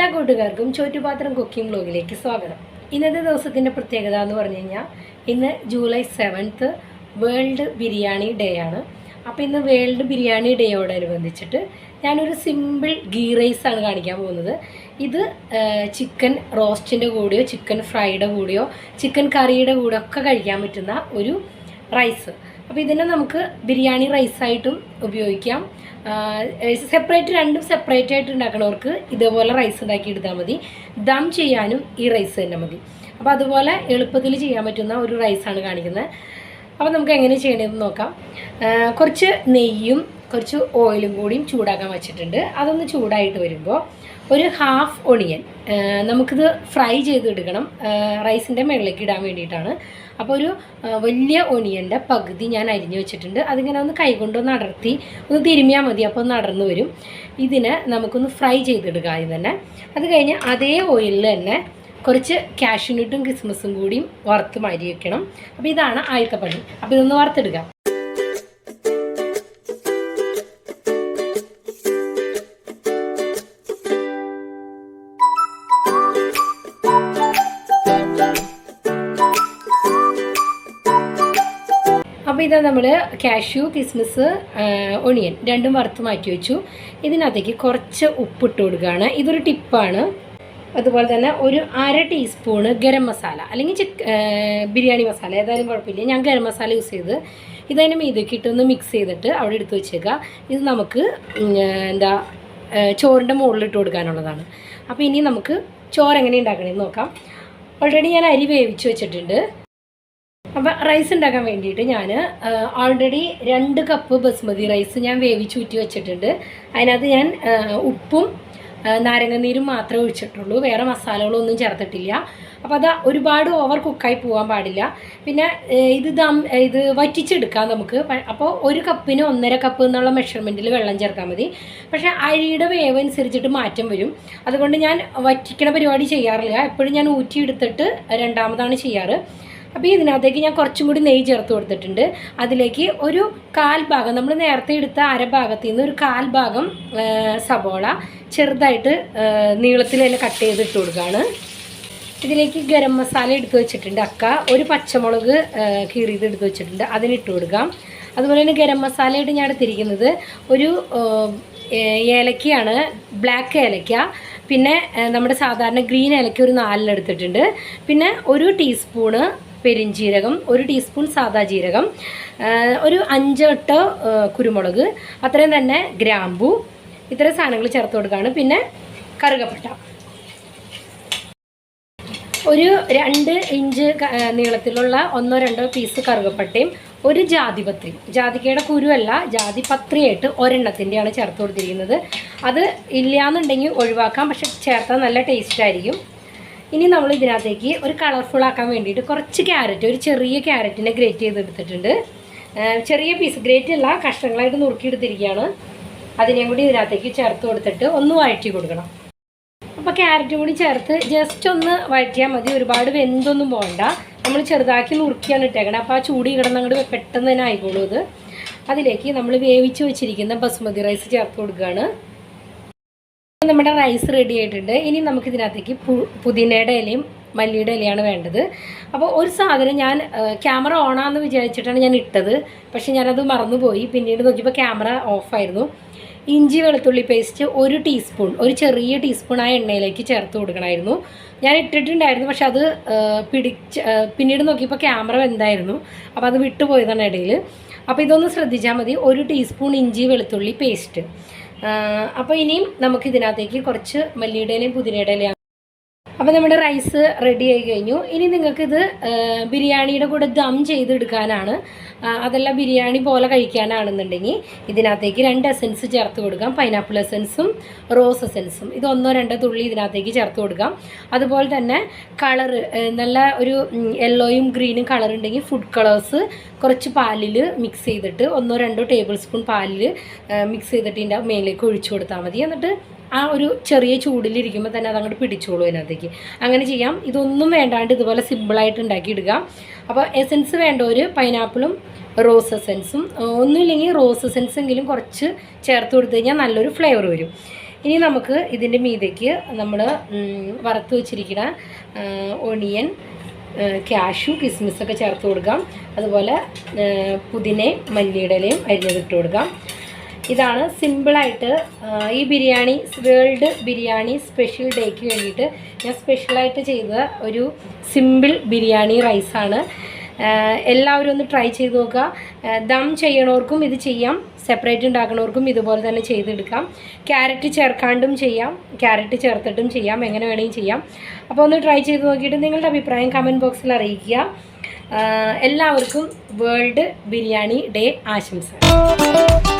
എല്ലാ കൂട്ടുകാർക്കും ചോറ്റുപാത്രം കുക്കിംഗ് ബ്ലോഗിലേക്ക് സ്വാഗതം. ഇന്നത്തെ ദിവസത്തിന്റെ പ്രത്യേകത എന്ന് പറഞ്ഞു കഴിഞ്ഞാൽ ഇന്ന് July seventh world biryani day ആണ്. അപ്പോൾ ഇന്ന് വേൾഡ് ബിരിയാണി ഡേയോടനുബന്ധിച്ചിട്ട് ഞാനൊരു സിമ്പിൾ ഗീ റൈസ് ആണ് കാണിക്കാൻ പോകുന്നത്. ഇത് ചിക്കൻ റോസ്റ്റിന്റെ കൂടെയോ ചിക്കൻ ഫ്രൈയുടെ കൂടെയോ ചിക്കൻ കറിയുടെ കൂടെ ഒക്കെ കഴിക്കാൻ പറ്റുന്ന ഒരു റൈസ്. അപ്പോൾ ഇതിനെ നമുക്ക് ബിരിയാണി റൈസായിട്ടും ഉപയോഗിക്കാം. സെപ്പറേറ്റ് രണ്ടും സെപ്പറേറ്റ് ആയിട്ട് ഉണ്ടാക്കണവർക്ക് ഇതേപോലെ റൈസ് ഉണ്ടാക്കി എടുത്താൽ മതി. ദം ചെയ്യാനും ഈ റൈസ് തന്നെ മതി. അപ്പോൾ അതുപോലെ എളുപ്പത്തിൽ ചെയ്യാൻ പറ്റുന്ന ഒരു റൈസാണ് കാണിക്കുന്നത്. അപ്പോൾ നമുക്ക് എങ്ങനെ ചെയ്യണമെന്ന് നോക്കാം. കുറച്ച് നെയ്യും കുറച്ച് ഓയിലും കൂടിയും ചൂടാക്കാൻ വെച്ചിട്ടുണ്ട്. അതൊന്ന് ചൂടായിട്ട് വരുമ്പോൾ ഒരു ഹാഫ് ഒണിയൻ നമുക്കിത് ഫ്രൈ ചെയ്തെടുക്കണം. റൈസിന്റെ മുകളിലേക്ക് ഇടാൻ വേണ്ടിയിട്ടാണ്. അപ്പോൾ ഒരു വലിയ ഒണിയന്റെ പകുതി ഞാൻ അരിഞ്ഞു വെച്ചിട്ടുണ്ട്. അതിങ്ങനെ ഒന്ന് കൈകൊണ്ടൊന്ന് അടർത്തി ഒന്ന് തിരുമിയാൽ മതി. അപ്പോൾ ഒന്ന് അടർന്നു വരും. ഇതിനെ നമുക്കൊന്ന് ഫ്രൈ ചെയ്തെടുക്കുക ആദ്യം തന്നെ. അത് കഴിഞ്ഞ് അതേ ഓയിലിൽ തന്നെ കുറച്ച് കാഷ്യൂനട്ടും കിസ്മസും കൂടിയും വറുത്ത് മാരി വെക്കണം അപ്പോൾ ഇതാണ് ആദ്യത്തെ പണി. അപ്പോൾ ഇതൊന്ന് വറുത്തെടുക്കാം. അപ്പോൾ ഇതാ നമ്മൾ കാഷ്യൂ കിസ്മിസ് ഒണിയൻ രണ്ടും വറുത്ത് മാറ്റി വെച്ചു. ഇതിനകത്തേക്ക് കുറച്ച് ഉപ്പിട്ട് കൊടുക്കുകയാണ്. ഇതൊരു ടിപ്പാണ് അതുപോലെ തന്നെ ഒരു അര ടീസ്പൂണ് ഗരം മസാല അല്ലെങ്കിൽ ചിക്ക് ബിരിയാണി മസാല ഏതായാലും കുഴപ്പമില്ല. ഞാൻ ഗരം മസാല യൂസ് ചെയ്ത് ഇതതിന് മീതൊക്കെ ഇട്ടൊന്ന് മിക്സ് ചെയ്തിട്ട് അവിടെ എടുത്ത് വെച്ചേക്കുക. ഇത് നമുക്ക് എന്താ ചോറിന്റെ മുകളിലിട്ട് കൊടുക്കാനുള്ളതാണ്. അപ്പോൾ ഇനി നമുക്ക് ചോറ് എങ്ങനെ ഉണ്ടാക്കണമെന്ന് നോക്കാം. ഓൾറെഡി ഞാൻ അരി വേവിച്ച് വെച്ചിട്ടുണ്ട്. അപ്പം റൈസ് ഉണ്ടാക്കാൻ വേണ്ടിയിട്ട് ഞാൻ ഓൾറെഡി രണ്ട് കപ്പ് ബസ്മതി റൈസ് ഞാൻ വേവിച്ച് ഊറ്റി വെച്ചിട്ടുണ്ട്. അതിനകത്ത് ഞാൻ ഉപ്പും നാരങ്ങനീരും മാത്രമേ ഒഴിച്ചിട്ടുള്ളൂ. വേറെ മസാലകളൊന്നും ചേർത്തിട്ടില്ല. അപ്പോൾ അത് ഒരുപാട് ഓവർ കുക്കായി പോകാൻ പാടില്ല. പിന്നെ ഇത് ദം ഇത് വറ്റിച്ചെടുക്കാം നമുക്ക്. അപ്പോൾ ഒരു കപ്പിന് ഒന്നര കപ്പ് എന്നുള്ള മെഷർമെന്റിൽ വെള്ളം ചേർത്താൽ മതി. പക്ഷേ അരിയുടെ വേവ് അനുസരിച്ചിട്ട് മാറ്റം വരും. അതുകൊണ്ട് ഞാൻ വറ്റിക്കണ പരിപാടി ചെയ്യാറില്ല. എപ്പോഴും ഞാൻ ഊറ്റിയെടുത്തിട്ട് രണ്ടാമതാണ് ചെയ്യാറ്. അപ്പോൾ ഇതിനകത്തേക്ക് ഞാൻ കുറച്ചും കൂടി നെയ്യ് ചേർത്ത് കൊടുത്തിട്ടുണ്ട്. അതിലേക്ക് ഒരു കാൽ ഭാഗം നമ്മൾ നേരത്തെ എടുത്ത അര ഭാഗത്തിൽ നിന്ന് ഒരു കാൽ ഭാഗം സബോള ചെറുതായിട്ട് നീളത്തിൽ തന്നെ കട്ട് ചെയ്തിട്ട് കൊടുക്കുകയാണ് ഇതിലേക്ക് ഗരം മസാല എടുത്ത് വെച്ചിട്ടുണ്ട് അക്ക. ഒരു പച്ചമുളക് കീറിയത് എടുത്ത് വെച്ചിട്ടുണ്ട്. അതിനിട്ട് കൊടുക്കാം. അതുപോലെ തന്നെ ഗരം മസാലയായിട്ട് ഞാൻ എടുത്തിരിക്കുന്നത് ഒരു ഏലക്കയാണ്. ബ്ലാക്ക് ഏലക്ക. പിന്നെ നമ്മുടെ സാധാരണ ഗ്രീൻ ഏലക്ക ഒരു നാലിലെടുത്തിട്ടുണ്ട്. പിന്നെ ഒരു ടീസ്പൂണ് പെരിഞ്ജീരകം ഒരു ടീസ്പൂൺ സാദാ ജീരകം ഒരു അഞ്ചെട്ട് കുരുമുളക് അത്രയും തന്നെ ഗ്രാമ്പു ഇത്തരം സാധനങ്ങൾ ചേർത്ത് കൊടുക്കുകയാണ്. പിന്നെ കറുകപ്പട്ട. ഒരു രണ്ട് ഇഞ്ച് നീളത്തിലുള്ള ഒന്നോ രണ്ടോ പീസ് കറുകപ്പട്ടയും ഒരു ജാതിപത്രി ജാതിക്കയുടെ കുരുവല്ല ജാതിപത്രിയായിട്ട് ഒരെണ്ണത്തിന്റെയാണ് ചേർത്ത് കൊടുത്തിരിക്കുന്നത്. അത് ഇല്ലയെന്നുണ്ടെങ്കിൽ ഒഴിവാക്കാം പക്ഷെ ചേർത്താൽ നല്ല ടേസ്റ്റ് ആയിരിക്കും. ഇനി നമ്മൾ ഇതിനകത്തേക്ക് ഒരു കളർഫുൾ ആക്കാൻ വേണ്ടിയിട്ട് കുറച്ച് ക്യാരറ്റ് ഒരു ചെറിയ ക്യാരറ്റിനെ ഗ്രേറ്റ് ചെയ്തെടുത്തിട്ടുണ്ട്. ചെറിയ പീസ് ഗ്രേറ്റ് അല്ല കഷ്ണങ്ങളായിട്ട് നുറുക്കിയെടുത്തിരിക്കുകയാണ്. അതിനെയും കൂടി ഇതിനകത്തേക്ക് ചേർത്ത് കൊടുത്തിട്ട് ഒന്ന് വഴറ്റി കൊടുക്കണം. അപ്പോൾ ക്യാരറ്റും കൂടി ചേർത്ത് ജസ്റ്റ് ഒന്ന് വഴറ്റിയാൽ മതി. ഒരുപാട് വെന്തൊന്നും പോകണ്ട. നമ്മൾ ചെറുതാക്കി നുറുക്കിയാണ് ഇട്ടേക്കണം. അപ്പോൾ ആ ചൂടി കിടന്ന് അങ്ങോട്ട് പെട്ടെന്ന് തന്നെ ആയിക്കോളൂ അത് അതിലേക്ക് നമ്മൾ വേവിച്ച് വെച്ചിരിക്കുന്ന ബസുമതി റൈസ് ചേർത്ത് കൊടുക്കുകയാണ്. നമ്മുടെ റൈസ് റെഡി ആയിട്ടുണ്ട്. ഇനി നമുക്ക് ഇതിനകത്തേക്ക് പുതിനയുടെ ഇലയും മല്ലിയുടെ ഇലയാണ് വേണ്ടത്. അപ്പോൾ ഒരു സാധനം ഞാൻ ക്യാമറ ഓണാന്ന് വിചാരിച്ചിട്ടാണ് ഞാൻ ഇട്ടത്. പക്ഷേ ഞാനത് മറന്നുപോയി. പിന്നീട് നോക്കിയപ്പോൾ ക്യാമറ ഓഫായിരുന്നു ഇഞ്ചി വെളുത്തുള്ളി പേസ്റ്റ് ഒരു ടീസ്പൂൺ ഒരു ചെറിയ ടീസ്പൂൺ ആ എണ്ണയിലേക്ക് ചേർത്ത് കൊടുക്കണമായിരുന്നു. ഞാൻ ഇട്ടിട്ടുണ്ടായിരുന്നു. പക്ഷെ അത് പിടിച്ച് പിന്നീട് നോക്കിയപ്പോൾ ക്യാമറ വെന്തായിരുന്നു. അപ്പോൾ അത് വിട്ടുപോയതാണ് ഇടയിൽ അപ്പോൾ ഇതൊന്ന് ശ്രദ്ധിച്ചാൽ മതി. ഒരു ടീസ്പൂൺ ഇഞ്ചി വെളുത്തുള്ളി പേസ്റ്റ് അപ്പോൾ ഇനിയും നമുക്ക് ഇതിനകത്തേക്ക് കുറച്ച് മല്ലിയുടെ ഇലയും പുതിനയുടെ ഇലയും അപ്പോൾ നമ്മുടെ റൈസ് റെഡി ആയി കഴിഞ്ഞു. ഇനി നിങ്ങൾക്കിത് ബിരിയാണിയുടെ കൂടെ ദം ചെയ്തെടുക്കാനാണ്. അതെല്ലാം ബിരിയാണി പോലെ കഴിക്കാനാണെന്നുണ്ടെങ്കിൽ ഇതിനകത്തേക്ക് രണ്ട് എസൻസ് ചേർത്ത് കൊടുക്കാം. പൈനാപ്പിൾ എസൻസും റോസ് എസൻസും ഇത് ഒന്നോ രണ്ടോ തുള്ളി ഇതിനകത്തേക്ക് ചേർത്ത് കൊടുക്കാം. അതുപോലെ തന്നെ കളറ് നല്ല ഒരു യെല്ലോയും ഗ്രീനും കളർ ഉണ്ടെങ്കിൽ ഫുഡ് കളേഴ്സ് കുറച്ച് പാലിൽ മിക്സ് ചെയ്തിട്ട് ഒന്നോ രണ്ടോ ടേബിൾ സ്പൂൺ പാലിൽ മിക്സ് ചെയ്തിട്ട് ഇതിന്റെ മേലേക്ക് ഒഴിച്ചു കൊടുത്താൽ മതി. എന്നിട്ട് ആ ഒരു ചെറിയ ചൂടിലിരിക്കുമ്പോൾ തന്നെ അതങ്ങോട്ട് പിടിച്ചോളൂ അതിനകത്തേക്ക്. അങ്ങനെ ചെയ്യാം. ഇതൊന്നും വേണ്ടാണ്ട് ഇതുപോലെ സിമ്പിളായിട്ട് ഉണ്ടാക്കിയിടുക അപ്പോൾ എസെൻസ് വേണ്ട ഒരു പൈനാപ്പിളും റോസ് എസെൻസും ഒന്നുമില്ലെങ്കിൽ റോസ് എസെൻസ് എങ്കിലും കുറച്ച് ചേർത്ത് കൊടുത്തു കഴിഞ്ഞാൽ നല്ലൊരു ഫ്ലേവർ വരും. ഇനി നമുക്ക് ഇതിന്റെ മീതയ്ക്ക് നമ്മൾ വറുത്ത് വെച്ചിരിക്കുന്ന ഒണിയൻ ക്യാഷു കിസ്മിസൊക്കെ ചേർത്ത് കൊടുക്കാം. അതുപോലെ പുതിന മല്ലിയുടെ ഇലയും അരിഞ്ഞതിട്ട് കൊടുക്കാം. ഇതാണ് സിമ്പിളായിട്ട് ഈ ബിരിയാണി വേൾഡ് ബിരിയാണി സ്പെഷ്യൽ ഡേക്ക് വേണ്ടിയിട്ട് ഞാൻ സ്പെഷ്യലായിട്ട് ചെയ്ത ഒരു സിമ്പിൾ ബിരിയാണി റൈസാണ് എല്ലാവരും ഒന്ന് ട്രൈ ചെയ്ത് നോക്കുക. ദം ചെയ്യണവർക്കും ഇത് ചെയ്യാം സെപ്പറേറ്റ് ഉണ്ടാക്കണവർക്കും ഇതുപോലെ തന്നെ ചെയ്തെടുക്കാം. ക്യാരറ്റ് ചേർക്കാണ്ടും ചെയ്യാം ക്യാരറ്റ് ചേർത്തിട്ടും ചെയ്യാം എങ്ങനെ വേണമെങ്കിലും ചെയ്യാം. അപ്പോൾ ഒന്ന് ട്രൈ ചെയ്ത് നോക്കിയിട്ട് നിങ്ങളുടെ അഭിപ്രായം കമന്റ് ബോക്സിൽ അറിയിക്കുക. എല്ലാവർക്കും വേൾഡ് ബിരിയാണി ഡേ ആശംസകൾ.